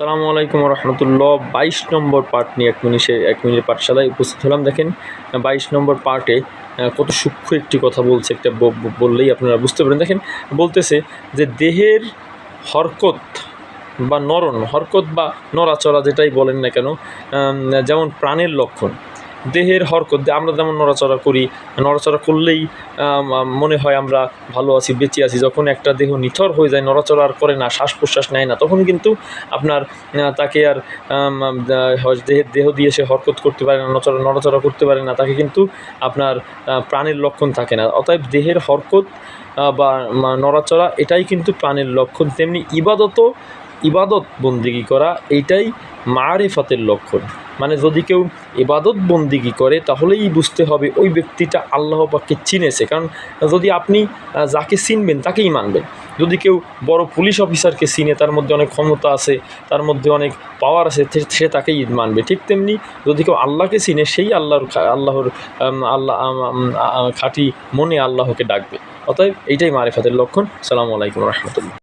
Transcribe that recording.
সালামু আলাইকুম রহমতুল্লাহ। বাইশ নম্বর পার্ট নিয়ে এক মিনিটে, এক মিনিটের পাঠশালায় উপস্থিত হলাম। দেখেন, বাইশ নম্বর পার্টে কত সূক্ষ্ম একটি কথা বলছে একটা বললেই আপনারা বুঝতে পারেন। দেখেন, বলতেছে যে দেহের হরকত বা নরণ, হরকত বা নড়াচড়া যেটাই বলেন না কেন যেমন প্রাণের লক্ষণ দেহের হরকত আমরা যেমন নড়াচড়া করি নড়াচড়া করলেই মনে হয় আমরা ভালো আছি বেঁচে আছি। যখন একটা দেহ নিথর হয়ে যায় নড়াচড়া আর করে না শ্বাস প্রশ্বাস নেয় না তখন কিন্তু আপনার তাকে আর আম, দেহ দিয়ে সে হরকত করতে পারে না নড়াচড়া নড়াচড়া করতে পারে না তাকে কিন্তু আপনার প্রাণের লক্ষণ থাকে না। অতএব দেহের হরকত বা নড়াচড়া এটাই কিন্তু প্রাণের লক্ষণ। তেমনি ইবাদতও ইবাদত বন্দিগি করা এইটাই মারেফাতের লক্ষণ। মানে যদি কেউ এবাদত বন্দিগি করে, তাহলেই বুঝতে হবে ওই ব্যক্তিটা আল্লাহ পাককে চিনেছে। কারণ যদি আপনি যাকে চিনবেন তাকেই মানবেন। যদি কেউ বড় পুলিশ অফিসারকে চিনে, তার মধ্যে অনেক ক্ষমতা আছে, তার মধ্যে অনেক পাওয়ার আছে, সে- তাকেই মানবে। ঠিক তেমনি যদি কেউ আল্লাহকে চিনে, সেই আল্লাহর আল্লাহর আল্লাহ খাঁটি মনে আল্লাহকে ডাকবে। অতএব এইটাই মারেফাতের লক্ষণ। সালামু আলাইকুম রহমতুল্লাহ।